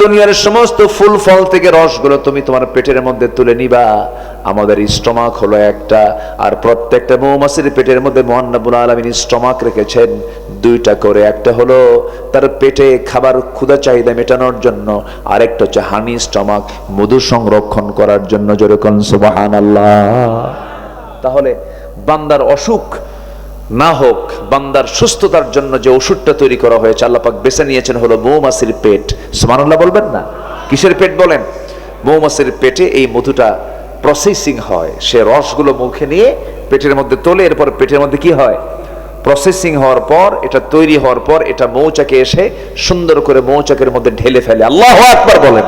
দুনিয়ার সমস্ত ফুল ফল থেকে রসগুলো তুমি তোমার পেটের মধ্যে তুলে নিবা। আমাদের স্টমাক হলো একটা, আর প্রত্যেকটা মৌমাছির পেটের মধ্যে মোহান্নবুল আলমিন স্টমাক রেখেছেন। দুইটা করে, একটা হলো তার পেটে খাবার ক্ষুধা চাহিদা মেটানোর জন্য, আরেকটা হচ্ছে হানি স্টমাক, মধু সংরক্ষণ করার জন্য যেরকম সুবাহান তাহলে বান্দার অসুখ না হোক, বান্দার সুস্থতার জন্য যে ওষুধটা তৈরি করা হয়েছে আল্লাপাক বেছে নিয়েছেন হলো মৌমাছির পেট। সুমানুল্লাহ বলবেন না? কিসের পেট বলেন? মৌমাছির পেটে এই মধুটা প্রসেসিং হয়। সে রসগুলো মুখে নিয়ে পেটের মধ্যে তোলে, এরপর পেটের মধ্যে কি হয়? প্রসেসিং হওয়ার পর, এটা তৈরি হওয়ার পর, এটা মৌচাকে এসে সুন্দর করে মৌচাকের মধ্যে ঢেলে ফেলে। আল্লাহ আকবার বলেন।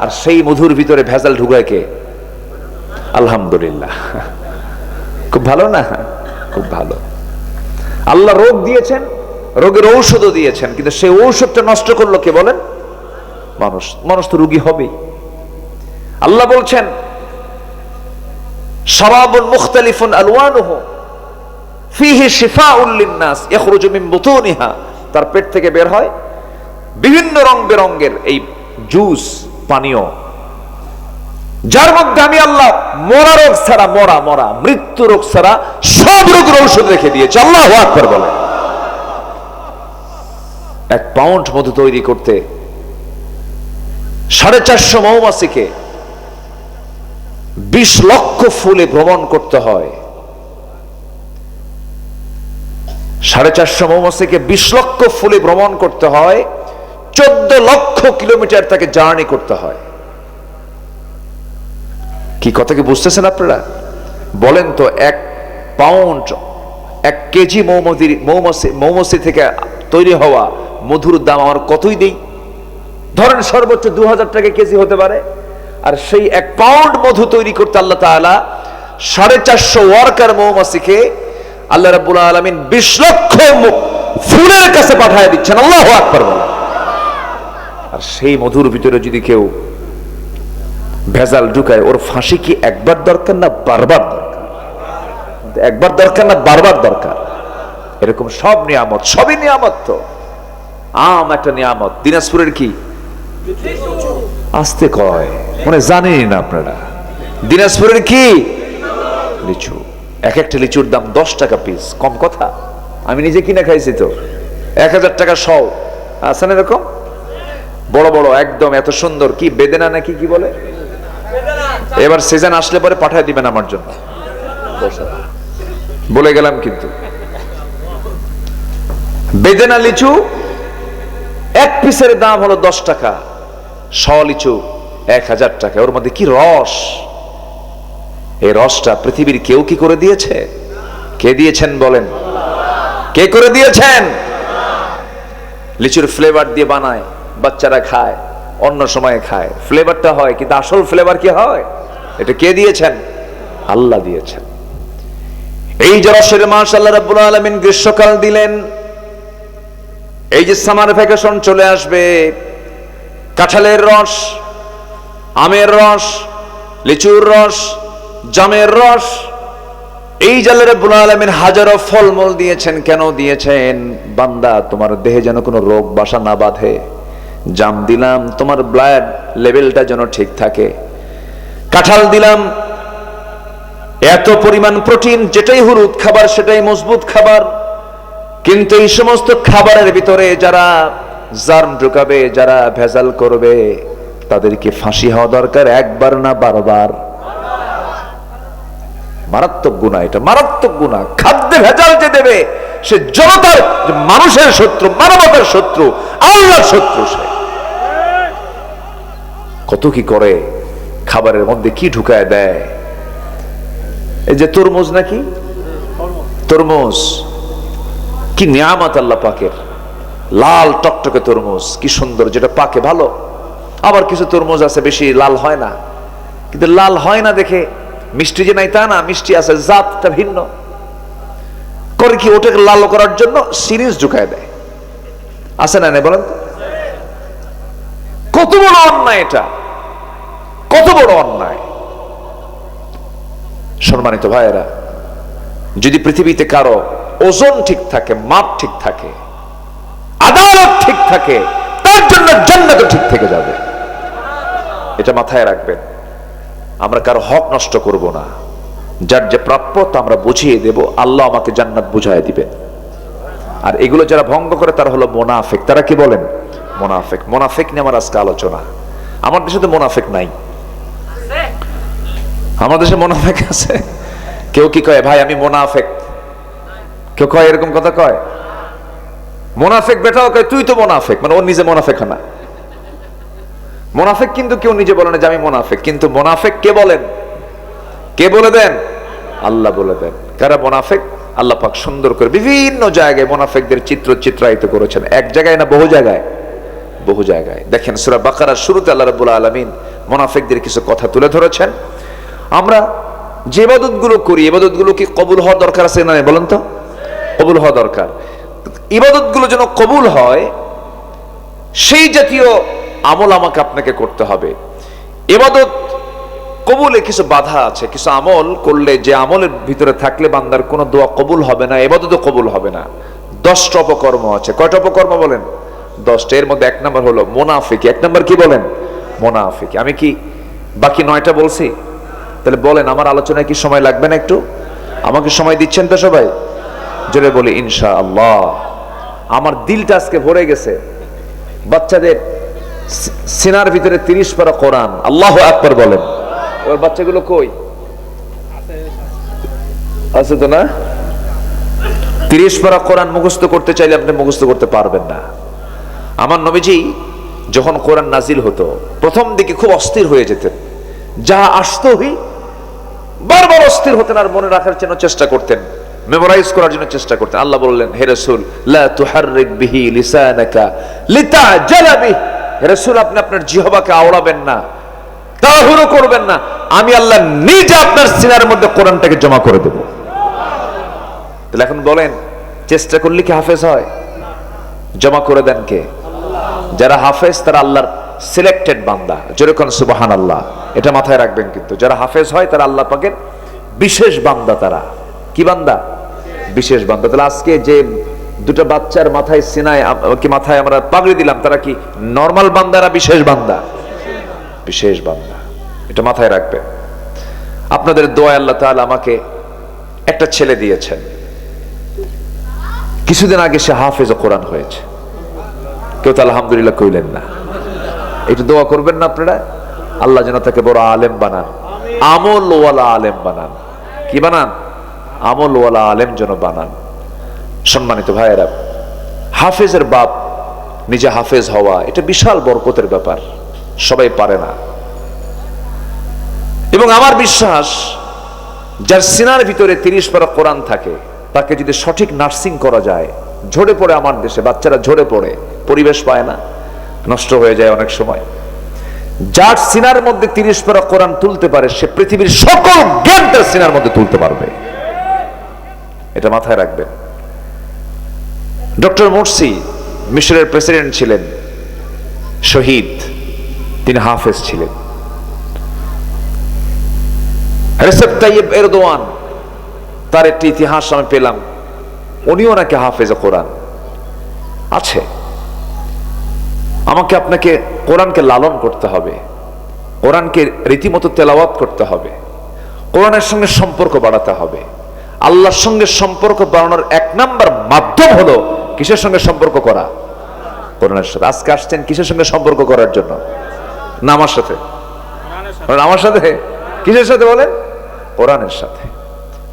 আর সেই মধুর ভিতরে ভেজাল ঢুকায় কে? আলহামদুলিল্লাহ। খুব ভালো না? খুব ভালো। আল্লাহ রোগ দিয়েছেন, রোগের ঔষধও দিয়েছেন, কিন্তু সেই ঔষধটা নষ্ট করল কে বলেন? মানুষ। মানুষ তো রুগী হবেই। আল্লাহ বলছেন, শারাবুন মুখতালিফুন আলওয়ানুহু, ফিহি শিফাউল লিন্নাস ইয়াখরুজু মিন বুতুনিহা। তার পেট থেকে বের হয় বিভিন্ন রং বেরঙ্গের এই জুস, পানীয়। যার মধ্যে আমি আল্লাহ মরা রোগ ছাড়া মরা মরা, মৃত্যু রোগ ছাড়া সব রোগের ঔষধ রেখে দিয়েছে। আল্লাহ আকবর বলে। এক পাউন্ড মধু তৈরি করতে সাড়ে চারশো মৌমাছিকে বিশ লক্ষ ফুলে ভ্রমণ করতে হয়। সাড়ে চারশো মৌমাছিকে বিশ লক্ষ ফুলে ভ্রমণ করতে হয়। চোদ্দ লক্ষ কিলোমিটার তাকে জার্নি করতে হয়। কি কথা কি বুঝতেছেন আপনারা? বলেন তো, এক পাউন্ড এক কেজি মৌমদির মৌমাছি মৌমাছি থেকে তৈরি হওয়া মধুর দাম আমার কতই দেই? ধরেন সর্বোচ্চ দু হাজার টাকা কেজি হতে পারে, আর সেই এক পাউন্ড মধু তৈরি করতে আল্লাহ তাআলা সাড়ে চারশো ওয়ার্কার মৌমাছিকে আল্লাহ রাব্বুল আলামিন বিশ লক্ষ ফুলের কাছে পাঠায় দিচ্ছেন। আল্লাহ আর সেই মধুর ভিতরে যদি কেউ ভেজাল ঢুকায়, ওর ফাঁসি কি একবার দরকার না বারবার দরকার? একবার দরকার না বারবার দরকার? এরকম সব নিয়ামত, সবই নিয়ামত তো। আম একটা নিয়ামত, দিনাজপুরের কি? আসতে কয় মানে জানেনই না আপনারা। দিনাজপুরের কি? লিচু। এক একটা লিচুর দাম দশ টাকা পিস কম কথা। আমি নিজে কিনে খাইছি তো। এক হাজার টাকা সও আছে না এরকম? বড় বড়, একদম এত সুন্দর, কি বেদেনা নাকি কি বলে? এবার সিজন আসলে পরে পাঠায় দিবেন আমার জন্য। বলে গেলাম কিন্তু। বেদেনা লিচু, এক পিসের দাম হলো দশ টাকা। শ লিচু, এক হাজার টাকা। ওর মধ্যে কি রস? এই রসটা পৃথিবীর কেউ কি করে দিয়েছে? কে দিয়েছেন বলেন? কে করে দিয়েছেন? লিচুর ফ্লেভার দিয়ে বানায়, বাচ্চারা খায়। অন্য সময়ে খায়। ফ্লেভারটা হয়, কিন্তু আসল ফ্লেভার কি হয়? এটা কে দিয়েছেন? আল্লাহ দিয়েছেন। এই যে রসের মাস আল্লাহ রাব্বুল আলামিন গ্রীষ্মকাল দিলেন, এই যে সামার ভ্যাকেশন চলে আসবে, কাঁঠালের রস, আমের রস, লিচুর রস, জামের রস, এই জালের রব্বুল আলামিন হাজারো ফলমূল দিয়েছেন, কেন দিয়েছেন? বান্দা, তোমার দেহে যেন কোনো রোগ বাসা না বাঁধে। জাম দিলাম, তোমার ব্লাড লেভেলটা যেন ঠিক থাকে। কাঁঠাল দিলাম, এত পরিমাণ প্রোটিন যেটাই হলুদ খাবার, সেটাই মজবুত খাবার। কিন্তু এই সমস্ত খাবারের ভিতরে যারা জার্ম ঢুকাবে, যারা ভেজাল করবে, তাদেরকে ফাঁসি হওয়া দরকার, একবার না বারবার। মারাত্মক গুণা এটা, মারাত্মক গুণা। খাদ্যে ভেজাল যে দেবে, সে জনতার মানুষের শত্রু, মানবতার শত্রু, আল্লাহর শত্রু সে। কত কি করে, খাবারের মধ্যে কি ঢুকায় দেয়? এই যে তরমুজ নাকি? তরমুজ। কি নিয়ামত আল্লাহ পাকের। লাল টকটকে তরমুজ, কি সুন্দর, যেটা পাকে ভালো। আবার কিছু তরমুজ আছে, বেশি লাল হয় না। কিন্তু লাল হয় না দেখে, মিষ্টি যে নাই তা না, মিষ্টি আছে, জাতটা ভিন্ন। করে কি ওটাকে লাল করার জন্য সিরিজ ঢুকায় দেয়? আছে না বলেন কত বড় অন্যায় এটা। কত বড় অন্যায়? সম্মানিত ভাইয়েরা, যদি পৃথিবীতে কারও ওজন ঠিক থাকে, মাপ ঠিক থাকে, আদালত ঠিক থাকে, তার জন্য জান্নাতও ঠিক থেকে যাবে। এটা মাথায় রাখবেন, আমরা কারও হক নষ্ট করব না। যার যে প্রাপ্য, তা আমরা বুঝিয়ে দেব, আল্লাহ আমাকে জান্নাত বুঝাই দিবেন। আর এগুলো যারা ভঙ্গ করে, তারা হলো মোনাফেক। তারা কি বলেন? মোনাফেক। মোনাফেক নিয়ে আমার আজকে আলোচনা। আমার দেশে তো মোনাফেক নাই। আমার দেশে মোনাফেক আছে। কেউ কি কয়, ভাই, আমি মোনাফেক কেউ কয়, এরকম কথা কয়? মোনাফেক বেটাও কয়, তুই তো মোনাফেক মানে ওর নিজে মোনাফেক না। মোনাফেক কিন্তু কেউ নিজে বলে না যে আমি মোনাফেক। কিন্তু মোনাফেক কে বলেন? কে বলে দেন? আল্লাহ বলে দেন। কারা মোনাফেক? আল্লাহ পাক সুন্দর করে বিভিন্ন জায়গায় মোনাফেকদের চিত্র চিত্রায়িত করেছেন। এক জায়গায় না বহু জায়গায়? বহু জায়গায়। দেখেন সুরা বাকারার শুরুতে আল্লাহ রাব্বুল আলামিন মোনাফেকদের কিছু কথা তুলে ধরেছেন। আমরা যে ইবাদতগুলো করি, ইবাদতগুলো কি কবুল হওয়া দরকার আছে না? বলেন তো? কবুল হওয়া দরকার। ইবাদতগুলো যেন কবুল হয়, সেই জাতীয় আমল আমাকে আপনাকে করতে হবে। এবাদত কবুলে কিছু বাধা আছে, কিছু আমল করলে যে আমলের ভিতরে থাকলে বান্দার কোনো দোয়া কবুল হবে না এবাদতও কবুল হবে না। দশটা অপকর্ম আছে। কয়টা অপকর্ম বলেন? দশটা। এর মধ্যে এক নম্বর হলো মোনাফিক। এক নম্বর কি বলেন? মোনাফিক। আমি কি বাকি নয়টা বলছি? তাহলে বলেন, আমার আলোচনায় কি সময় লাগবে না একটু? আমাকে সময় দিচ্ছেন তো সবাই? জোরে বলি ইনশা আল্লাহ আমার দিলটা আজকে ভরে গেছে। বাচ্চাদের সিনার ভিতরে তিরিশ পারা কোরআন। আল্লাহ আকবর বলেন। ওর বাচ্চাগুলো কই? আছে তো না? তিরিশ পারা কোরআন মুখস্থ করতে চাইলে আপনি মুখস্থ করতে পারবেন না। আমার নবীজি যখন কোরআন নাজিল হতো, প্রথম দিকে খুব অস্থির হয়ে যেতেন। যা আসতোই বারবার অস্থির হতেন আর মনে রাখার জন্য চেষ্টা করতেন। মেমোরাইজ করার জন্য চেষ্টা করতেন। আল্লাহ বললেন, হে রাসূল আপনি আপনার আওড়াবেন না করবেন না। আমি আল্লাহ নিজে আপনার সিনার মধ্যে কোরআনটাকে জমা করে দেব। তাহলে এখন বলেন, চেষ্টা করলে কি হাফেজ হয়? জমা করে দেন কে? যারা হাফেজ, তারা আল্লাহর সিলেক্টেড বান্দা। যেরকম সুবাহান আল্লাহ এটা মাথায় রাখবেন কিন্তু। যারা হাফেজ হয়, তারা আল্লাহ পাকের বিশেষ বান্দা তারা। কি বান্দা? বিশেষ বান্দা। তাহলে আজকে যে দুটো বাচ্চার মাথায় সিনায় কি মাথায় আমরা পাগড়ি দিলাম, তারা কি নর্মাল বান্দারা বিশেষ বান্দা? বিশেষ বান্দা। এটা মাথায় রাখবেন। আপনাদের দোয়া আল্লাহ তাআলা আমাকে একটা ছেলে দিয়েছেন। কিছুদিন আগে সে হাফেজ কোরআন হয়েছে। কেউ তো আলহামদুলিল্লাহ কইলেন না। একটু দোয়া করবেন না আপনারা? আল্লাহ যেন তাকে বড় আলেম বানান। আমল ওয়ালা আলেম বানান। কি বানান? আমল ওয়ালা আলেম যেন বানান। সম্মানিত ভাইয়েরা, হাফেজের বাপ নিজে হাফেজ হওয়া, এটা বিশাল বরকতের ব্যাপার। সবাই পারে না। এবং আমার বিশ্বাস, যার সিনার ভিতরে তিরিশ পারা কোরআন থাকে, তাকে যদি সঠিক নার্সিং করা যায়, ঝরে পড়ে আমার দেশে, বাচ্চারা ঝরে পড়ে, পরিবেশ পায় না। নষ্ট হয়ে যায় অনেক সময়। যার সিনার মধ্যে তিরিশ পারা কোরআন তুলতে পারে, সে পৃথিবীর সকল জ্ঞান তার সিনার মধ্যে তুলতে পারবে। এটা মাথায় রাখবেন। ডক্টর মোরসি মিশরের প্রেসিডেন্ট ছিলেন, শহীদ, তিনি হাফেজ ছিলেন। রেসেপ তাইয়েব এরদোয়ান, তার একটি ইতিহাস আমি পেলাম। উনিও নাকি হাফেজে কোরআন। আছে। আমাকে আপনাকে কোরআনকে লালন করতে হবে, কোরআনকে রীতিমতো তেলাওয়াত করতে হবে, কোরআনের সঙ্গে সম্পর্ক বাড়াতে হবে। আল্লাহর সঙ্গে সম্পর্ক বাড়ানোর এক নাম্বার মাধ্যম হলো কিসের সঙ্গে সম্পর্ক করা? কোরআনের সাথে। আজকে আসছেন কিসের সঙ্গে সম্পর্ক করার জন্য? না আমার সাথে। আমার সাথে? কিসের সাথে বলেন? কোরআনের সাথে।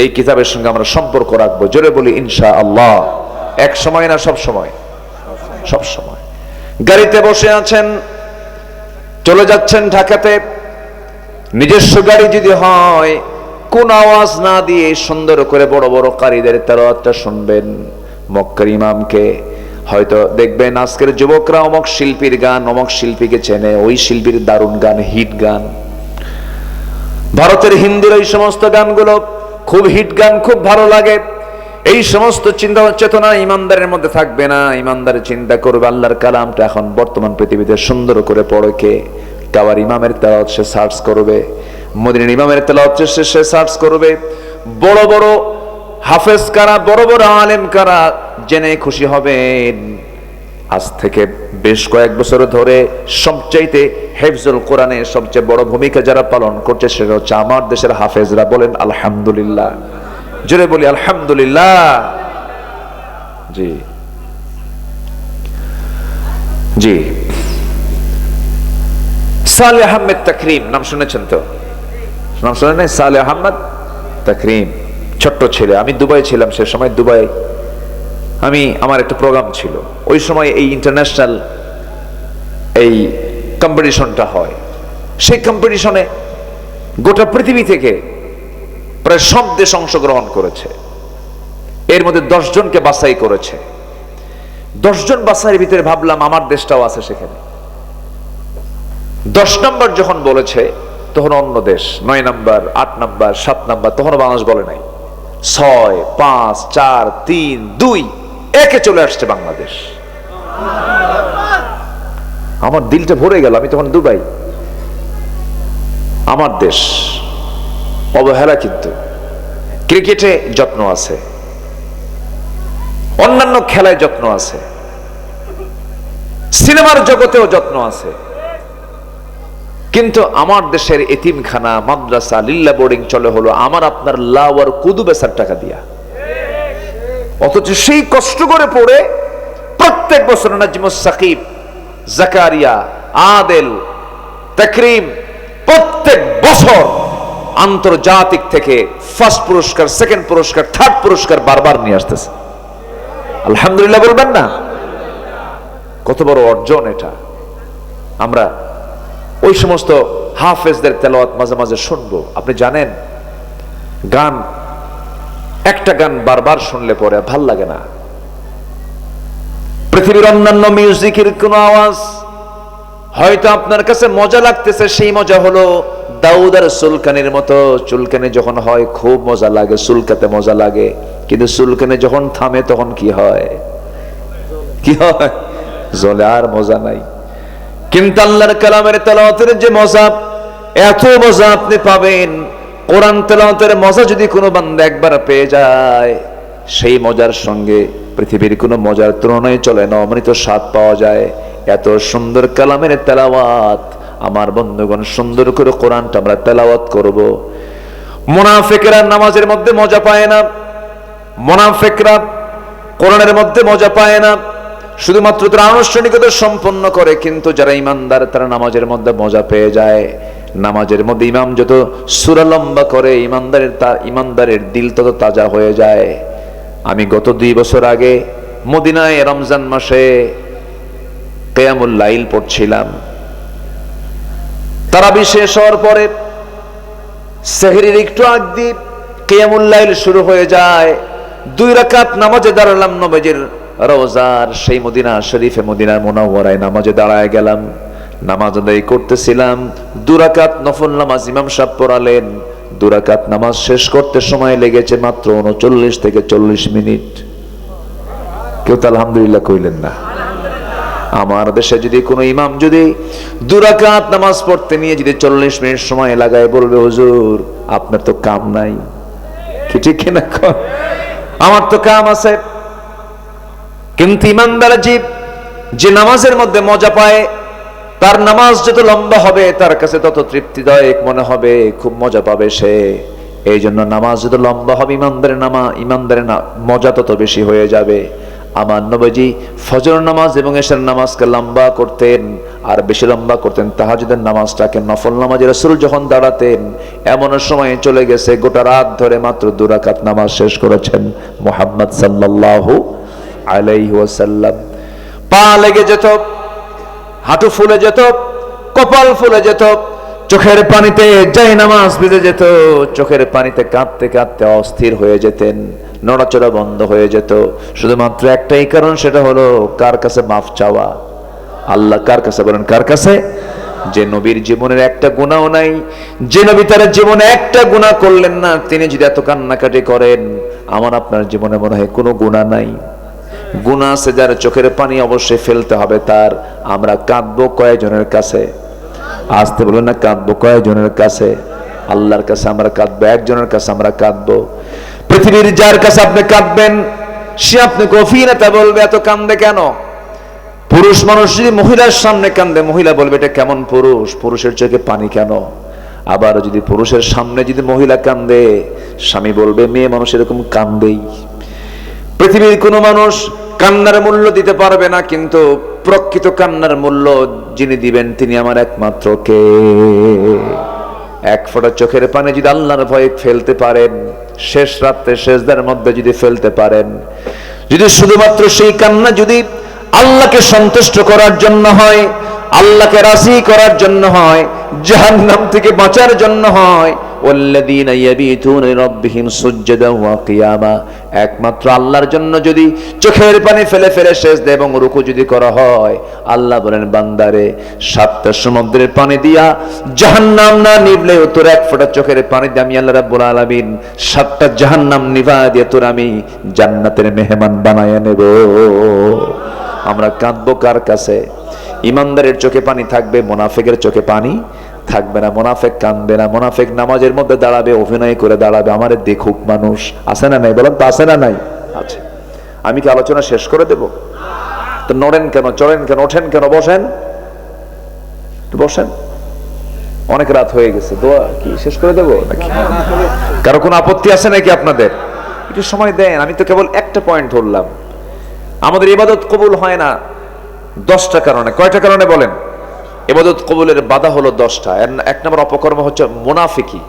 এই কিতাবের সঙ্গে আমরা সম্পর্ক রাখব। জোরে বলি ইনশা আল্লাহ এক সময় না সব সময়? সব সময়। গাড়িতে বসে আছেন, চলে যাচ্ছেন ঢাকাতে। নিজস্ব গাড়ি যদি হয়, কোন আওয়াজ না দিয়ে সুন্দর করে বড় বড় কারীদের তেলাওয়াতটা শুনবেন। মক্কার ইমামকে হয়তো দেখবেন, আজকের যুবকরা অমক শিল্পীর গান, অমক শিল্পীকে চেনে, ওই শিল্পীর দারুণ গান, হিট গান। ভারতের হিন্দির ওই সমস্ত গানগুলো খুব হিট গান, খুব ভালো লাগে। এই সমস্ত চিন্তা চেতনা ইমানদারের মধ্যে থাকবে না। ইমানদার চিন্তা করবে আল্লাহর কালামটা এখন বর্তমান পৃথিবীতে সুন্দর করে পড়ে কে। কাবার ইমামের তেলাওয়াত সে সার্চ করবে, মদিনের ইমামের তেলাওয়াত সে সে সার্চ করবে। বড় বড় হাফেজ কারা, বড় বড় আলেম কারা জেনে খুশি হবেন। আজ থেকে বেশ কয়েক বছর ধরে সবচাইতে হেফজুল কোরআনে সবচেয়ে বড় ভূমিকা যারা পালন করছে সেটা হচ্ছে আমার দেশের হাফেজরা বলেন, আলহামদুলিল্লাহ। জোরে বলি, আলহামদুলিল্লাহ। জি। জি। সালে আহমেদ তাকরিম, নাম শুনেছেন তো? নাম শুনে নাই? সালে আহমদ তাকরিম, ছোট্ট ছেলে। আমি দুবাই ছিলাম, সে সময় দুবাই। আমি, আমার একটা প্রোগ্রাম ছিল। ওই সময় এই ইন্টারন্যাশনাল এই কম্পিটিশনটা হয়। সেই কম্পিটিশনে গোটা পৃথিবী থেকে প্রায় সব দেশ অংশগ্রহণ করেছে। এর মধ্যে দশ জনকে বাছাই করেছে। দশজন বাছাইয়ের ভিতরে ভাবলাম আমার দেশটাও আছে সেখানে। দশ নম্বর যখন বলেছে, তখন অন্য দেশ, নয় নাম্বার, আট নাম্বার, সাত নাম্বার তখন বাংলাদেশ বলে নাই। ছয়, পাঁচ, চার, তিন, দুই, একে চলে আসছে বাংলাদেশ। আমার দিলটা ভরে গেল, আমি তখন দুবাই। আমার দেশ। অবহেলা কিন্তু। ক্রিকেটে যত্ন আছে। অন্যান্য খেলায় যত্ন আছে। সিনেমার জগতেও যত্ন আছে। কিন্তু আমার দেশের এতিমখানা, মাদ্রাসা, লিল্লা বোর্ডিং চলে হলো আমার আপনার লাউ আর কুদু বেসার টাকা দিয়া। অথচ সেই কষ্ট করে পড়ে প্রত্যেক বছর নাজমুস সাকিব, জাকারিয়া, আদেল, তাকরিম প্রত্যেক বছর আন্তর্জাতিক থেকে ফার্স্ট পুরস্কার সেকেন্ড পুরস্কার থার্ড পুরস্কার বারবার নিয়ে আসতেছে। আলহামদুলিল্লাহ বলবেন না? কত বড় অর্জন এটা। আমরা ওই সমস্ত হাফেজদের তেলাওয়াত মাঝে মাঝে শুনব। আপনি জানেন, গান, একটা গান বারবার শুনলে পরে ভালো লাগে না। পৃথিবীর অন্যান্য মিউজিকের কোনো আওয়াজ, হয়তো আপনার কাছে মজা লাগতেছে, সেই মজা হলো দাউদ আর সুলকানের মতো চুলকানে যখন হয় খুব মজা লাগে, সুলকাতে মজা লাগে। কিন্তু সুলকানে যখন থামে তখন কি হয়? কি হয়? জলে আর মজা নাই। কিন্তু আল্লাহর কালামের তেলাওয়াতের যে মজা, এত মজা আপনি পাবেন। কোরআন তেলাওয়াতের মজা যদি কোনো বান্দা একবার পেয়ে যায়, সেই মজার সঙ্গে পৃথিবীর কোনো মজার তুলনায় চলে না, অমৃত স্বাদ পাওয়া যায়। এত সুন্দর কালামের তেলাওয়াত আমার বন্ধুগণ, সুন্দর করে কোরআনটা আমরা তেলাওয়াত করব। মোনাফেকেরা নামাজের মধ্যে মজা পায় না। মোনাফেকরা কোরআনের মধ্যে মজা পায় না। শুধুমাত্র তারা আনুষ্ঠানিকতা সম্পন্ন করে, কিন্তু যারা ইমানদার, তারা নামাজের মধ্যে মজা পেয়ে যায়। নামাজের মধ্যে ইমাম যত সুরা লম্বা করে, ইমানদারের তার ইমানদারের দিল তত তাজা হয়ে যায়। আমি গত দুই বছর আগে মদিনায় রমজান মাসে কেয়ামুল লাইল পড়ছিলাম। তারা বিশেষ হওয়ার পরে সেহরির একটু আগ দিয়ে কেয়ামুল লাইল শুরু হয়ে যায়। দুই রাকাত নামাজে দাঁড়ালাম, নবজের রোজার সেই মদিনা, শরীফে মদিনার মোনাওয়ারায় নামাজে দাঁড়ায় গেলাম, নামাজ আদায় করতেছিলাম। দুরাকাত নফল নামাজ ইমাম সাহেব পড়ালেন। দুরাকাত নামাজ শেষ করতে সময় লেগেছে মাত্র উনচল্লিশ থেকে চল্লিশ মিনিট। কেউ তো আলহামদুলিল্লাহ কইলেন না। আমার দেশে যদি কোনো ইমাম যদি দুরাকাত নামাজ পড়তে নিয়ে যদি চল্লিশ মিনিট সময় লাগায় বলবে, হুজুর, আপনার তো কাম নাই। কি ঠিক কিনা? আমার তো কাম আছে। কিন্তু ইমানদার জীব যে নামাজের মধ্যে মজা পায়, তার নামাজ যত লম্বা হবে, তার কাছে তত তৃপ্তিদায়ক মনে হবে, খুব মজা পাবে সে। এই জন্য নামাজ যত লম্বা হবে, ইমানদারের নামা ইমানদারের না- মজা তত বেশি হয়ে যাবে। আমার নবজি ফজর নামাজ এবং এশার নামাজকে লম্বা করতেন, আর বেশি লম্বা করতেন তাহাজুদের নামাজটাকে নফল নামাজের রসুল যখন দাঁড়াতেন, এমন সময় চলে গেছে, গোটা রাত ধরে মাত্র দুরাকাত নামাজ শেষ করেছেন মোহাম্মদ সাল্লাল্লাহু আলাইহি ওয়াসাল্লাম। পা লেগে যেত, হাঁটু ফুলে যেত, কপাল ফুলে যেত, চোখের পানিতে যাই নামাজ ভিজে যেত, চোখের পানিতে কাঁদতে কাঁদতে অস্থির হয়ে যেতেন। নড়াচড়া বন্ধ হয়ে যেত। শুধুমাত্র একটাই কারণ, সেটা হলো কার কাছে মাফ চাওয়া? আল্লাহ কার কাছে বলেন, কার কাছে? যে নবীর জীবনের একটা গুণাও নাই, যে নবী তার জীবনে একটা গুণা করলেন না, তিনি যদি এত কান্নাকাটি করেন, আমার আপনার জীবনে মনে হয় কোনো গুণা নাই। গুণা আছে যার চোখের পানি অবশ্যই ফেলতে হবে তার, আমরা কাঁদবো কয়েকজনের কাছে? আসতে বলবেন না, কাঁদবো কয়েকজনের কাছে? আল্লাহর কাছে আমরা কাঁদবো, একজনের কাছে আমরা কাঁদবো। পৃথিবীর যার কাছে আপনি কাঁদবেন, সে আপনি গভীরতা বলবে, এত কান্দে কেন? পুরুষ মানুষ যদি মহিলার সামনে কান্দে, মহিলা বলবে, এটা কেমন পুরুষ? পুরুষের চোখে পানি কেন? আবার যদি পুরুষের সামনে যদি মহিলা কান্দে, স্বামী বলবে, মেয়ে মানুষ এরকম কান্দেই। পৃথিবীর কোনো মানুষ কান্নার মূল্য দিতে পারবে না, কিন্তু প্রকৃত কান্নার মূল্য যিনি দিবেন, তিনি আমার একমাত্র কে? এক ফোঁটা চোখের পানে যদি আল্লাহর ভয়ে ফেলতে পারেন শেষ রাত্রে শেষদার মধ্যে যদি ফেলতে পারেন যদি শুধুমাত্র সেই কান্না যদি আল্লাহকে সন্তুষ্ট করার জন্য হয়, আল্লাহকে রাশি করার জন্য হয়, জাহান্নাম থেকে বাঁচার জন্য হয়। একমাত্র আল্লাহর জন্য যদি চোখের পানি ফেলে ফেলে শেষ দেয় এবং রুকু যদি করা হয়, আল্লাহ বলেন, বান্দারে, সাতটা সমুদ্রের পানি দিয়া জাহান্নাম না নিবলেও তোর এক ফোঁটা চোখের পানি দিয়ে আমি আল্লাহ রাব্বুল আলামিন সাতটা জাহান্নাম নিভা দিয়ে তোর আমি জান্নাতের মেহমান বানায় নেব। আমরা কাঁদবো কার কাছে? ইমানদারের চোখে পানি থাকবে, মোনাফেকের চোখে পানি থাকবে না। মোনাফেক কানবে না, মোনাফেক নামাজের মধ্যে দাঁড়াবে, অভিনয় করে দাঁড়াবে, আমারে দেখুক মানুষ। আছে না নাই? বলেন তো আছে না নাই? আছে। আমি কি আলোচনা শেষ করে দেব? তো নড়েন কেন, চড়েন কেন, ওঠেন কেন, বসেন? বসেন। অনেক রাত হয়ে গেছে, দোয়া কি শেষ করে দেবো নাকি? কারও কোনো আপত্তি আছে নাকি আপনাদের? একটু সময় দেন, আমি তো কেবল একটা পয়েন্ট ধরলাম। আমাদের ইবাদত কবুল হয় না দশটা কারণে। কয়টা কারণে বলেন? এবাদত কবুলের বাধা হলো দশটা। এক নম্বর অপকর্ম হচ্ছে মোনাফিকি।